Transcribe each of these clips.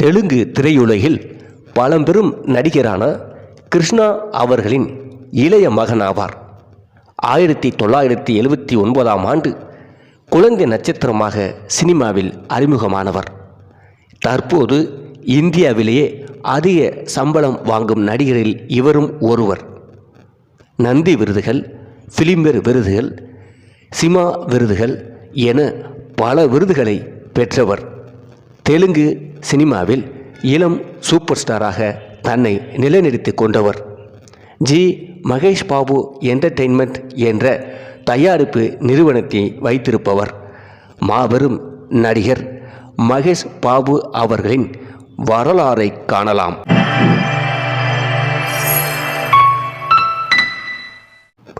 தெலுங்கு திரையுலகில் பழம்பெரும் நடிகரான கிருஷ்ணா அவர்களின் இளைய மகன் ஆவார் ஆயிரத்தி தொள்ளாயிரத்தி எழுபத்தி ஒன்பதாம் ஆண்டு குழந்தை நட்சத்திரமாக சினிமாவில் அறிமுகமானவர். தற்போது இந்தியாவிலேயே அதிக சம்பளம் வாங்கும் நடிகரில் இவரும் ஒருவர். நந்தி விருதுகள் பிலிம்பேர் விருதுகள் சிமா விருதுகள் என பல விருதுகளை பெற்றவர். தெலுங்கு சினிமாவில் இளம் சூப்பர் ஸ்டாராக தன்னை நிலைநிறுத்திக் கொண்டவர். ஜி. மகேஷ் பாபு என்டர்டெயின்மெண்ட் என்ற தயாரிப்பு நிறுவனத்தை வைத்திருப்பவர். மாபெரும் நடிகர் மகேஷ் பாபு அவர்களின் வரலாறை காணலாம்.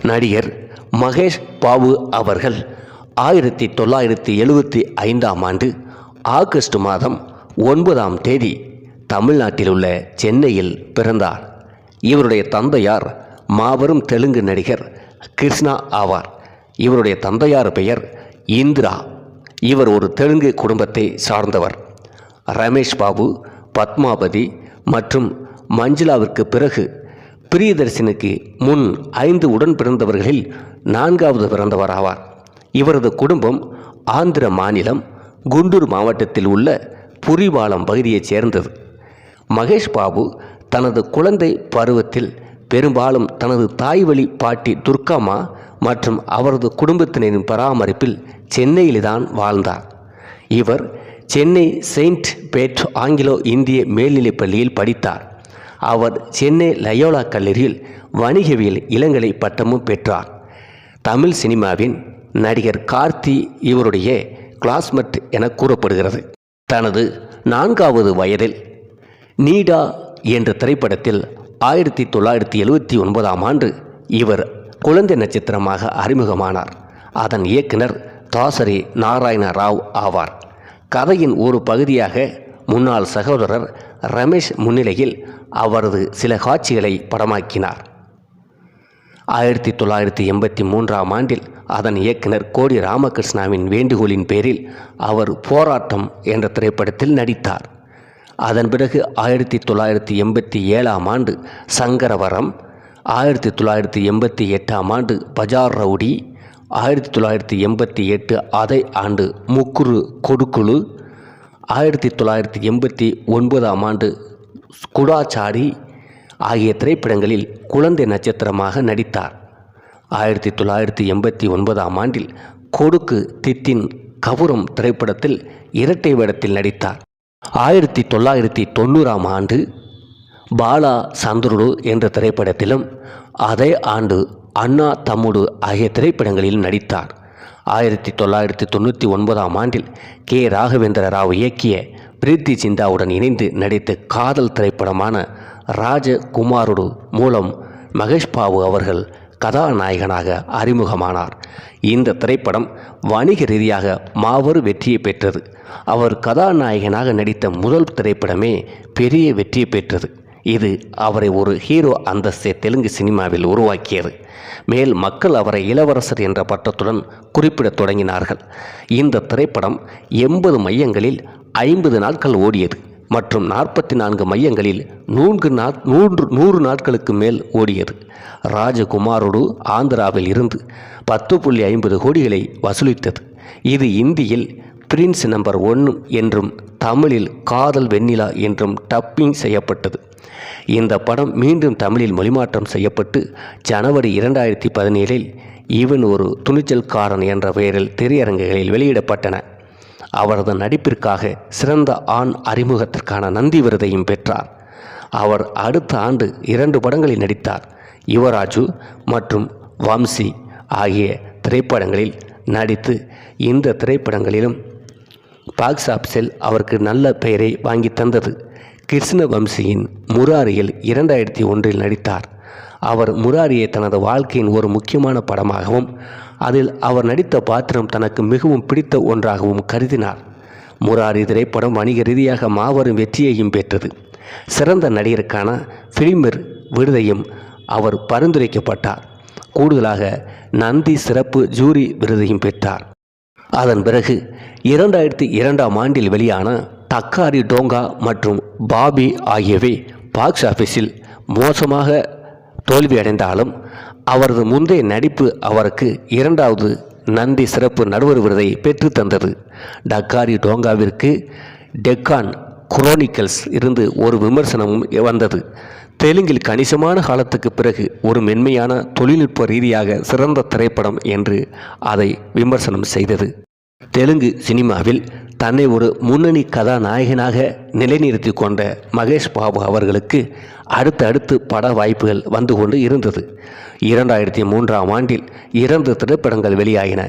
நடிகர் மகேஷ் பாபு அவர்கள் ஆயிரத்தி தொள்ளாயிரத்தி எழுபத்தி ஐந்தாம் ஆண்டு ஆகஸ்ட் மாதம் ஒன்பதாம் தேதி தமிழ்நாட்டில் உள்ள சென்னையில் பிறந்தார். இவருடைய தந்தையார் மாபெரும் தெலுங்கு நடிகர் கிருஷ்ணா ஆவார். இவருடைய தந்தையார் பெயர் இந்திரா. இவர் ஒரு தெலுங்கு குடும்பத்தை சார்ந்தவர். ரமேஷ் பாபு பத்மாவதி மற்றும் மஞ்சுளாவிற்கு பிறகு பிரியதர்ஷனுக்கு முன் ஐந்து உடன் பிறந்தவர்களில் நான்காவது பிறந்தவர் ஆவார் இவரது குடும்பம் ஆந்திர மாநிலம் குண்டூர் மாவட்டத்தில் உள்ள புரிவாளம் பகுதியைச் சேர்ந்தது. மகேஷ் பாபு தனது குழந்தை பருவத்தில் பெரும்பாலும் தனது தாய் வழி பாட்டி துர்காமா மற்றும் அவரது குடும்பத்தினரின் பராமரிப்பில் சென்னையில்தான் வாழ்ந்தார். இவர் சென்னை செயின்ட் பேட் ஆங்கிலோ இந்திய மேல்நிலைப் பள்ளியில் படித்தார். அவர் சென்னை லயோலா கல்லூரியில் வணிகவியல் இளங்கலை பட்டமும் பெற்றார். தமிழ் சினிமாவின் நடிகர் கார்த்தி இவருடைய கிளாஸ்மேட் என கூறப்படுகிறது. தனது நான்காவது வயதில் நீடா என்ற திரைப்படத்தில் ஆயிரத்தி தொள்ளாயிரத்தி எழுவத்தி ஒன்பதாம் ஆண்டு இவர் குழந்தை நட்சத்திரமாக அறிமுகமானார். அதன் இயக்குனர் தாசரி நாராயண ராவ் ஆவார். கதையின் ஒரு பகுதியாக முன்னாள் சகோதரர் ரமேஷ் முன்னிலையில் அவரது சில காட்சிகளை படமாக்கினார். ஆயிரத்தி தொள்ளாயிரத்தி எண்பத்தி மூன்றாம் ஆண்டில் அதன் இயக்குனர் கோடி ராமகிருஷ்ணாவின் வேண்டுகோளின் பேரில் அவர் போராட்டம் என்ற திரைப்படத்தில் நடித்தார். அதன் பிறகு ஆயிரத்தி தொள்ளாயிரத்தி எண்பத்தி ஏழாம் ஆண்டு சங்கரவரம் ஆயிரத்தி தொள்ளாயிரத்தி எண்பத்தி எட்டாம் ஆண்டு பஜார் ரவுடி ஆயிரத்தி தொள்ளாயிரத்தி எண்பத்தி எட்டு அதே ஆண்டு முக்குரு கொடுக்குழு ஆயிரத்தி தொள்ளாயிரத்தி எண்பத்தி ஒன்பதாம் ஆண்டு குடாச்சாரி ஆகிய திரைப்படங்களில் குழந்தை நட்சத்திரமாக நடித்தார். ஆயிரத்தி தொள்ளாயிரத்தி எண்பத்தி ஒன்பதாம் ஆண்டில் கொடுக்கு தித்தின் கவுரம் திரைப்படத்தில் இரட்டை வேடத்தில் நடித்தார். ஆயிரத்தி தொள்ளாயிரத்தி தொண்ணூறாம் ஆண்டு பாலா சந்துருடு என்ற திரைப்படத்திலும் அதே ஆண்டு அண்ணா தம்முடு ஆகிய திரைப்படங்களில் நடித்தார். ஆயிரத்தி தொள்ளாயிரத்தி தொண்ணூற்றி ஒன்பதாம் ஆண்டில் கே. ராகவேந்திர ராவ் இயக்கிய பிரீத்தி சிந்தாவுடன் இணைந்து நடித்த காதல் திரைப்படமான ராஜகுமாருடு மூலம் மகேஷ் பாபு அவர்கள் கதாநாயகனாக அறிமுகமானார். இந்த திரைப்படம் வணிக ரீதியாக மாபெரும் வெற்றியை பெற்றது. அவர் கதாநாயகனாக நடித்த முதல் திரைப்படமே பெரிய வெற்றியை பெற்றது. இது அவரை ஒரு ஹீரோ அந்தஸ்தை தெலுங்கு சினிமாவில் உருவாக்கியது. மேல் மக்கள் அவரை இளவரசர் என்ற பட்டத்துடன் குறிப்பிடத் தொடங்கினார்கள். இந்த திரைப்படம் எண்பது மையங்களில் ஐம்பது நாட்கள் ஓடியது. மற்றும் நாற்பத்தி நான்கு மையங்களில் நூன்கு நாட் நூன்று நூறு நாட்களுக்கு மேல் ஓடியது. ராஜகுமாரோடு ஆந்திராவில் இருந்து பத்து புள்ளி ஐம்பது கோடிகளை வசூலித்தது. இது இந்தியில் பிரின்ஸ் நம்பர் ஒன்று என்றும் தமிழில் காதல் வெண்ணிலா என்றும் டப்பிங் செய்யப்பட்டது. இந்த படம் மீண்டும் தமிழில் மொழிமாற்றம் செய்யப்பட்டு ஜனவரி இரண்டாயிரத்தி பதினேழில் இவன் ஒரு துணிச்சல்காரன் என்ற பெயரில் திரையரங்குகளில் வெளியிடப்பட்டன. அவரது நடிப்பிற்காக சிறந்த ஆண் அறிமுகத்திற்கான நந்தி விருதையும் பெற்றார். அவர் அடுத்த ஆண்டு இரண்டு படங்களில் நடித்தார். யுவராஜு மற்றும் வம்சி ஆகிய திரைப்படங்களில் நடித்து இந்த திரைப்படங்களிலும் பாக்ஸ் ஆஃபீஸில் அவருக்கு நல்ல பெயரை வாங்கி தந்தது. கிருஷ்ண வம்சியின் முராரியில் இரண்டாயிரத்தி ஒன்றில் நடித்தார். அவர் முராரியை தனது வாழ்க்கையின் ஒரு முக்கியமான படமாகவும் அதில் அவர் நடித்த பாத்திரம் தனக்கு மிகவும் பிடித்த ஒன்றாகவும் கருதினார். முராரி திரைப்படம் வணிக ரீதியாக மாபெரும் வெற்றியையும் பெற்றது. சிறந்த நடிகருக்கான ஃபிலிமர் விருதையும் அவர் பரிந்துரைக்கப்பட்டார். கூடுதலாக நந்தி சிறப்பு ஜூரி விருதையும் பெற்றார். அதன் பிறகு இரண்டாயிரத்தி இரண்டாம் ஆண்டில் வெளியான தக்காரி டோங்கா மற்றும் பாபி ஆகியவை பாக்ஸ் ஆஃபீஸில் மோசமாக தோல்வியடைந்தாலும் அவரது முந்தைய நடிப்பு அவருக்கு இரண்டாவது நந்தி சிறப்பு நடுவர் விருதை பெற்றுத் தந்தது. டக்காரி டோங்காவிற்கு டெக்கான் குரோனிக்கல்ஸ் இருந்து ஒரு விமர்சனமும் வந்தது. தெலுங்கில் கணிசமான காலத்துக்கு பிறகு ஒரு மென்மையான தொழில்நுட்ப ரீதியாக சிறந்த திரைப்படம் என்று அதை விமர்சனம் செய்தது. தெலுங்கு சினிமாவில் தன்னை ஒரு முன்னணி கதாநாயகனாக நிலைநிறுத்தி கொண்ட மகேஷ் பாபு அவர்களுக்கு அடுத்து அடுத்து பட வாய்ப்புகள் வந்து கொண்டு இருந்தது. இரண்டாயிரத்தி மூன்றாம் ஆண்டில் இரண்டு திரைப்படங்கள் வெளியாகின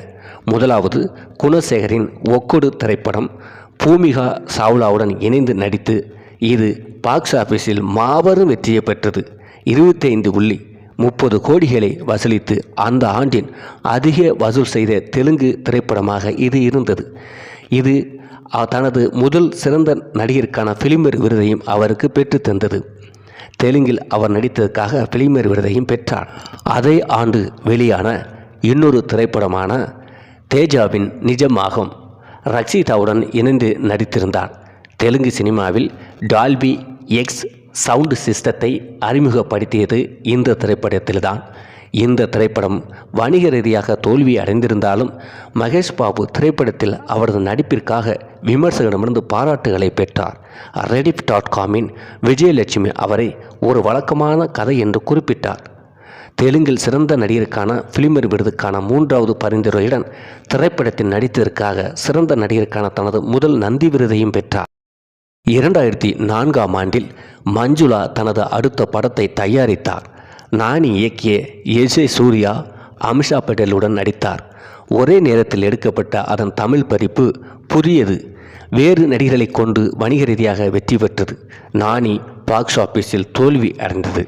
முதலாவது குணசேகரின் ஒக்கொடு திரைப்படம் பூமிகா சாவ்லாவுடன் இணைந்து நடித்து இது பாக்ஸ் ஆஃபீஸில் மாபெரும் வெற்றியை பெற்றது. இருபத்தைந்து புள்ளி முப்பது கோடிகளை வசூலித்து அந்த ஆண்டின் அதிக வசூல் செய்த தெலுங்கு திரைப்படமாக இது இருந்தது. இது தனது முதல் சிறந்த நடிகருக்கான பிலிமேர் விருதையும் அவருக்கு பெற்றுத் தந்தது. தெலுங்கில் அவர் நடித்ததற்காக பிலிமேர் விருதையும் பெற்றார். அதே ஆண்டு வெளியான இன்னொரு திரைப்படமான தேஜாவின் நிஜமாகும். ரக்ஷிதாவுடன் இணைந்து நடித்திருந்தார். தெலுங்கு சினிமாவில் டால்பி எக்ஸ் சவுண்ட் சிஸ்டத்தை அறிமுகப்படுத்தியது இந்த திரைப்படத்தில்தான். இந்த திரைப்படம் வணிக ரீதியாக தோல்வி அடைந்திருந்தாலும் மகேஷ் பாபு திரைப்படத்தில் அவரது நடிப்பிற்காக விமர்சகரிடமிருந்து பாராட்டுகளை பெற்றார். ரெடிப் டாட் காமின் விஜயலட்சுமி அவரை ஒரு வழக்கமான கதை என்று குறிப்பிட்டார். தெலுங்கில் சிறந்த நடிகருக்கான பிலிமர் விருதுக்கான மூன்றாவது பரிந்துரையுடன் திரைப்படத்தில் நடித்ததற்காக சிறந்த நடிகருக்கான தனது முதல் நந்தி விருதையும் பெற்றார். இரண்டாயிரத்தி நான்காம் ஆண்டில் மஞ்சுளா தனது அடுத்த படத்தை தயாரித்தார். நானி இயக்கிய எஜே சூர்யா அமிஷா பட்டேலுடன் நடித்தார். ஒரே நேரத்தில் எடுக்கப்பட்ட அதன் தமிழ் பதிப்பு புதியது. வேறு நடிகர்களை கொண்டு வணிக ரீதியாக வெற்றி பெற்றது. நானி பாக்ஸ் ஆஃபீஸில் தோல்வி அடைந்தது.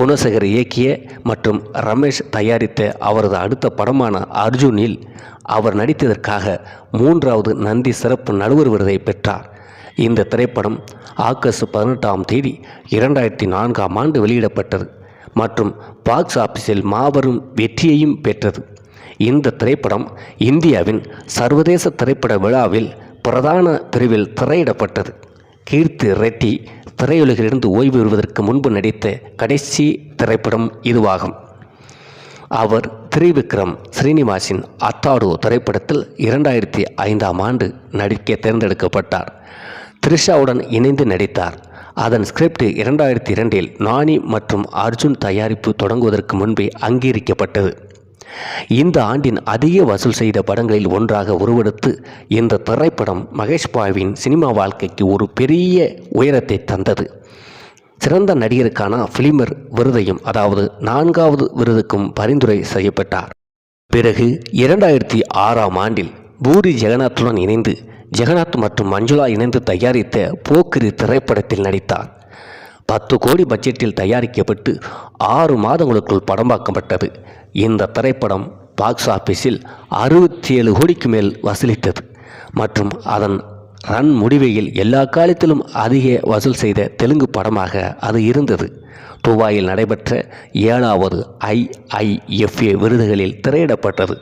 குணசேகர் இயக்கிய மற்றும் ரமேஷ் தயாரித்த அவரது அடுத்த படமான அர்ஜுனில் அவர் நடித்ததற்காக மூன்றாவது நந்தி சிறப்பு நடுவர் விருதை பெற்றார். இந்த திரைப்படம் ஆகஸ்ட் பதினெட்டாம் தேதி இரண்டாயிரத்தி நான்காம் ஆண்டு வெளியிடப்பட்டது. மற்றும் பாக்ஸ் ஆஃபீஸில் மாபெரும் வெற்றியையும் பெற்றது. இந்த திரைப்படம் இந்தியாவின் சர்வதேச திரைப்பட விழாவில் பிரதான பிரிவில் திரையிடப்பட்டது. கீர்த்தி ரெட்டி திரையுலகிலிருந்து ஓய்வு பெறுவதற்கு முன்பு நடித்த கடைசி திரைப்படம் இதுவாகும். அவர் திரிவிக்ரம் ஸ்ரீனிவாசின் அத்தாடு திரைப்படத்தில் இரண்டாயிரத்தி ஐந்தாம் ஆண்டு நடிக்க தேர்ந்தெடுக்கப்பட்டார். த்ரிஷாவுடன் இணைந்து நடித்தார். அதன் ஸ்கிரிப்ட் இரண்டாயிரத்தி இரண்டில் நானி மற்றும் அர்ஜுன் தயாரிப்பு தொடங்குவதற்கு முன்பே அங்கீகரிக்கப்பட்டது. இந்த ஆண்டின் அதிக வசூல் செய்த படங்களில் ஒன்றாக உருவெடுத்து இந்த திரைப்படம் மகேஷ் பாவின் சினிமா வாழ்க்கைக்கு ஒரு பெரிய உயரத்தை தந்தது. சிறந்த நடிகருக்கான ஃபிலிமர் விருதையும் அதாவது நான்காவது விருதுக்கும் பரிந்துரை செய்யப்பட்டார். பிறகு இரண்டாயிரத்தி ஆறாம் ஆண்டில் பூரி ஜெகநாத்துடன் இணைந்து ஜெகநாத் மற்றும் மஞ்சுளா இணைந்து தயாரித்த போக்கிரி திரைப்படத்தில் நடித்தார். பத்து கோடி பட்ஜெட்டில் தயாரிக்கப்பட்டு ஆறு மாதங்களுக்குள் படமாக்கப்பட்டது. இந்த திரைப்படம் பாக்ஸ் ஆஃபீஸில் அறுபத்தி ஏழு கோடிக்கு மேல் வசூலித்தது மற்றும் அதன் ரன் முடிவையில் எல்லா காலத்திலும் அதிக வசூல் செய்த தெலுங்கு படமாக அது இருந்தது. துபாயில் நடைபெற்ற ஏழாவது ஐஐஎஃப்ஏ விருதுகளில் திரையிடப்பட்டது.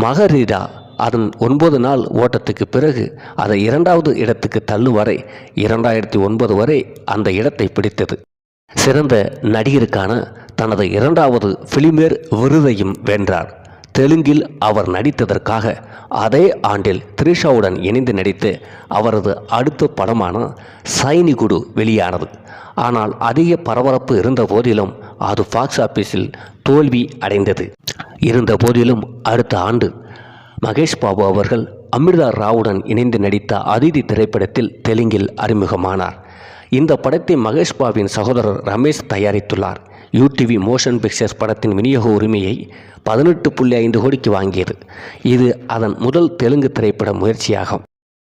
மகரீடா அதன் ஒன்பது நாள் ஓட்டத்துக்கு பிறகு அதை இரண்டாவது இடத்துக்கு தள்ளுவரை இரண்டாயிரத்தி ஒன்பது வரை அந்த இடத்தை பிடித்தது. சிறந்த நடிகருக்கான தனது இரண்டாவது பிலிமேர் விருதையும் வென்றார். தெலுங்கில் அவர் நடித்ததற்காக அதே ஆண்டில் த்ரிஷாவுடன் இணைந்து நடித்து அவரது அடுத்த படமான சைனிகுடு வெளியானது. ஆனால் அதிக பரபரப்பு இருந்த போதிலும் அது பாக்ஸ் ஆஃபீஸில் தோல்வி அடைந்தது. இருந்த போதிலும் அடுத்த ஆண்டு மகேஷ் பாபு அவர்கள் அமிர்தா ராவுடன் இணைந்து நடித்த அதிதி திரைப்படத்தில் தெலுங்கில் அறிமுகமானார். இந்த படத்தை மகேஷ் பாபுவின் சகோதரர் ரமேஷ் தயாரித்துள்ளார். யூடிவி மோஷன் பிக்சர்ஸ் படத்தின் விநியோக உரிமையை பதினெட்டு புள்ளி ஐந்து கோடிக்கு வாங்கியது. இது அதன் முதல் தெலுங்கு திரைப்பட முயற்சியாகும்.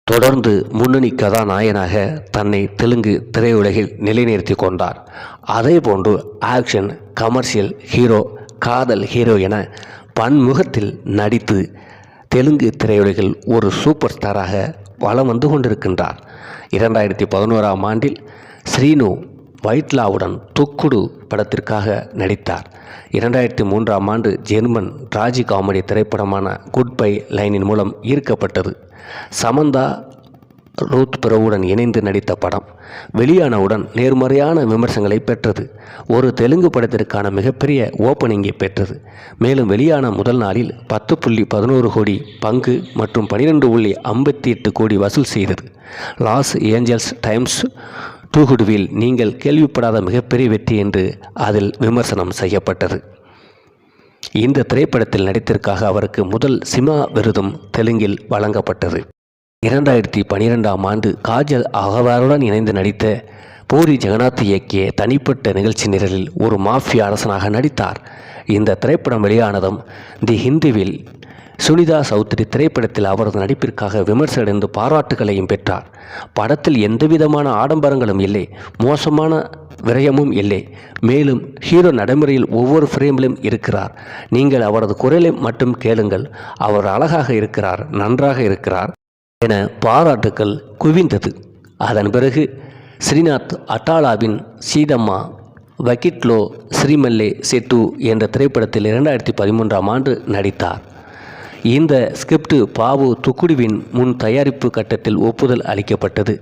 தொடர்ந்து முன்னணி கதாநாயகனாக தன்னை தெலுங்கு திரையுலகில் நிலைநிறுத்தி கொண்டார். அதேபோன்று ஆக்ஷன் கமர்ஷியல் ஹீரோ காதல் ஹீரோ என பன்முகத்தில் நடித்து தெலுங்கு திரையுலகில் ஒரு சூப்பர் ஸ்டாராக வலம் வந்து கொண்டிருக்கின்றார். இரண்டாயிரத்தி பதினோராம் ஆண்டில் ஸ்ரீனு வைட்லாவுடன் துக்குடு படத்திற்காக நடித்தார். இரண்டாயிரத்தி மூன்றாம் ஆண்டு ஜெர்மன் ராஜி காமெடி திரைப்படமான குட் பை லைனின் மூலம் ஈர்க்கப்பட்டது. சமந்தா ரூத் பிரவுடன் இணைந்து நடித்த படம் வெளியானவுடன் நேர்மறையான விமர்சனங்களை பெற்றது. ஒரு தெலுங்கு படத்திற்கான மிகப்பெரிய ஓப்பனிங்கை பெற்றது. மேலும் வெளியான முதல் நாளில் பத்து புள்ளி பதினோரு கோடி பங்கு மற்றும் பனிரெண்டு புள்ளி ஐம்பத்தி எட்டு கோடி வசூல் செய்தது. லாஸ் ஏஞ்சல்ஸ் டைம்ஸ் டூகுடுவில் நீங்கள் கேள்விப்படாத மிகப்பெரிய வெற்றி என்று அதில் விமர்சனம் செய்யப்பட்டது. இந்த திரைப்படத்தில் நடித்திற்காக அவருக்கு முதல் சிமா விருதும் தெலுங்கில் வழங்கப்பட்டது. இரண்டாயிரத்தி பனிரெண்டாம் ஆண்டு காஜல் அகவாருடன் இணைந்து நடித்த பூரி ஜெகநாத் இயக்கிய தனிப்பட்ட நிகழ்ச்சி நிரலில் ஒரு மாஃபியா அரசனாக நடித்தார். இந்த திரைப்படம் வெளியானதும் தி ஹிந்துவில் சுனிதா சௌத்ரி திரைப்படத்தில் அவரது நடிப்பிற்காக விமர்சனடைந்து பாராட்டுகளையும் பெற்றார். படத்தில் எந்தவிதமான ஆடம்பரங்களும் இல்லை மோசமான விரயமும் இல்லை. மேலும் ஹீரோ நடைமுறையில் ஒவ்வொரு ஃப்ரேமிலும் இருக்கிறார். நீங்கள் அவரது குரலை மட்டும் கேளுங்கள் அவர் அழகாக இருக்கிறார் நன்றாக இருக்கிறார். என பாராட்டுக்கள் குவிந்தது. அதன் பிறகு ஸ்ரீநாத் அட்டாலாவின் சீதம்மா வக்கிட்லோ ஸ்ரீமல்லே செட்டு என்ற திரைப்படத்தில் இரண்டாயிரத்தி பதிமூன்றாம் ஆண்டு நடித்தார். இந்த ஸ்கிரிப்ட் பாபு துக்குடுவின் முன் தயாரிப்பு கட்டத்தில் ஒப்புதல் அளிக்கப்பட்டது.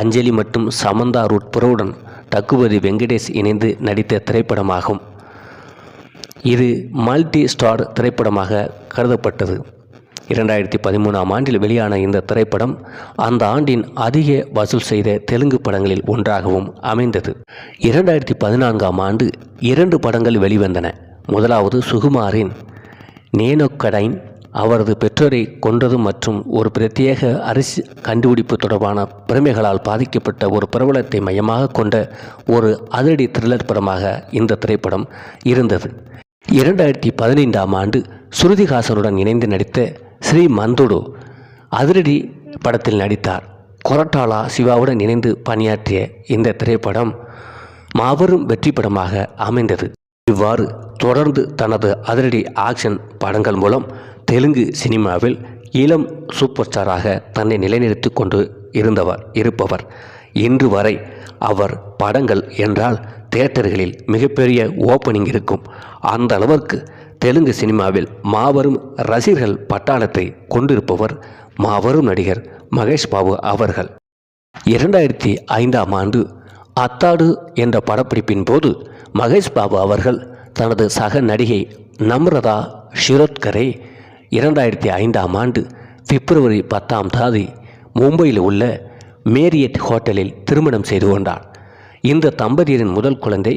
அஞ்சலி மற்றும் சமந்தா ரூட் புறவுடன் வெங்கடேஷ் இணைந்து நடித்த திரைப்படமாகும். இது மல்டி ஸ்டார் திரைப்படமாக கருதப்பட்டது. இரண்டாயிரத்தி பதிமூணாம் ஆண்டில் வெளியான இந்த திரைப்படம் அந்த ஆண்டின் அதிக வசூல் செய்த தெலுங்கு படங்களில் ஒன்றாகவும் அமைந்தது. இரண்டாயிரத்தி பதினான்காம் ஆண்டு இரண்டு படங்கள் வெளிவந்தன. முதலாவது சுகுமாரின் நேனோக்கடைன் அவரது பெற்றோரை கொன்றது மற்றும் ஒரு பிரத்யேக அரிசி கண்டுபிடிப்பு தொடர்பான பெருமைகளால் பாதிக்கப்பட்ட ஒரு பிரபலத்தை மையமாக கொண்ட ஒரு அதிரடி த்ரில்லர் படமாக இந்த திரைப்படம் இருந்தது. இரண்டாயிரத்தி பதினைந்தாம் ஆண்டு ஸ்ருதிஹாசனுடன் இணைந்து நடித்த ஸ்ரீ மந்துடு அதிரடி படத்தில் நடித்தார். கொரட்டாலா சிவாவுடன் இணைந்து பணியாற்றிய இந்த திரைப்படம் மாபெரும் வெற்றி படமாக அமைந்தது. இவ்வாறு தொடர்ந்து தனது அதிரடி ஆக்ஷன் படங்கள் மூலம் தெலுங்கு சினிமாவில் இளம் சூப்பர் ஸ்டாராக தன்னை நிலைநிறுத்தி கொண்டு இருந்தவர் இருப்பவர். இன்று வரை அவர் படங்கள் என்றால் தியேட்டர்களில் மிகப்பெரிய ஓப்பனிங் இருக்கும். அந்த அளவிற்கு தெலுங்கு சினிமாவில் மாபெரும் ரசிகர்கள் பட்டாளத்தை கொண்டிருப்பவர் மாபெரும் நடிகர் மகேஷ் பாபு அவர்கள். இரண்டாயிரத்தி ஐந்தாம் ஆண்டு அத்தாடு என்ற படப்பிடிப்பின் போது மகேஷ் பாபு அவர்கள் தனது சக நடிகை நம்ரதா ஷிரோத்கரை இரண்டாயிரத்தி ஐந்தாம் ஆண்டு பிப்ரவரி பத்தாம் தேதி மும்பையில் உள்ள மேரியட் ஹோட்டலில் திருமணம் செய்து கொண்டார். இந்த தம்பதியரின் முதல் குழந்தை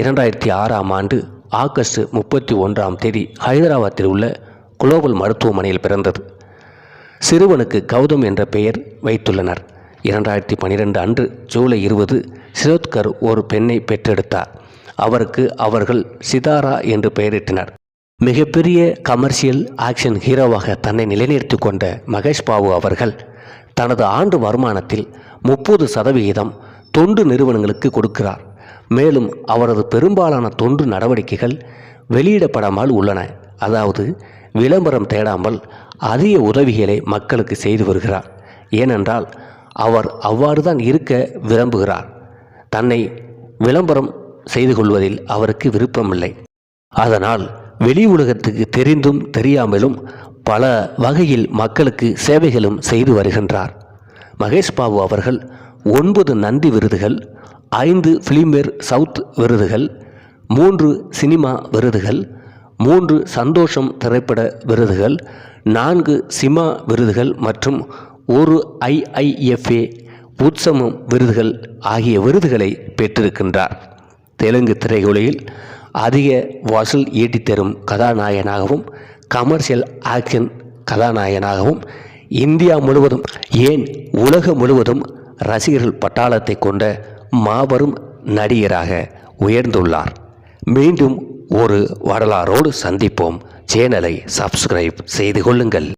இரண்டாயிரத்தி ஆறாம் ஆண்டு ஆகஸ்ட் முப்பத்தி ஒன்றாம் தேதி ஹைதராபாத்தில் உள்ள குளோபல் மருத்துவமனையில் பிறந்தது. சிறுவனுக்கு கௌதம் என்ற பெயர் வைத்துள்ளனர். இரண்டாயிரத்தி பன்னிரெண்டு அன்று ஜூலை இருபது சிரோத்கர் ஒரு பெண்ணை பெற்றெடுத்தார். அவருக்கு அவர்கள் சிதாரா என்று பெயரிட்டனர். மிகப்பெரிய கமர்ஷியல் ஆக்ஷன் ஹீரோவாக தன்னை நிலைநிறுத்தி கொண்ட மகேஷ் பாபு அவர்கள் தனது ஆண்டு வருமானத்தில் முப்பது சதவிகிதம் தொண்டு நிறுவனங்களுக்கு கொடுக்கிறார். மேலும் அவரது பெரும்பாலான தொண்டு நடவடிக்கைகள் வெளியிடப்படாமல் உள்ளன. அதாவது விளம்பரம் தேடாமல் அதிக உதவிகளை மக்களுக்கு செய்து வருகிறார். ஏனென்றால் அவர் அவ்வாறு தான் இருக்க விரும்புகிறார். தன்னை விளம்பரம் செய்து கொள்வதில் அவருக்கு விருப்பமில்லை. அதனால் வெளி உலகத்துக்கு தெரிந்தும் தெரியாமலும் பல வகையில் மக்களுக்கு சேவைகளும் செய்து வருகின்றார். மகேஷ் பாபு அவர்கள் ஒன்பது நந்தி விருதுகள் ஐந்து ஃபிலிம்பேர் சவுத் விருதுகள் மூன்று சினிமா விருதுகள் மூன்று சந்தோஷம் திரைப்பட விருதுகள் நான்கு சிமா விருதுகள் மற்றும் ஒரு ஐஐஎஃப்ஏ உற்சவம் விருதுகள் ஆகிய விருதுகளை பெற்றிருக்கின்றார். தெலுங்கு திரையுலகில் அதிக வசூல் ஈட்டித் தரும் கதாநாயகனாகவும் கமர்ஷியல் ஆக்ஷன் கதாநாயகனாகவும் இந்தியா முழுவதும் ஏன் உலகம் முழுவதும் ரசிகர்கள் பட்டாளத்தை கொண்ட மாபெரும் நடிகராக உயர்ந்துள்ளார். மீண்டும் ஒரு வரலாறோடு சந்திப்போம். சேனலை சப்ஸ்கிரைப் செய்து கொள்ளுங்கள்.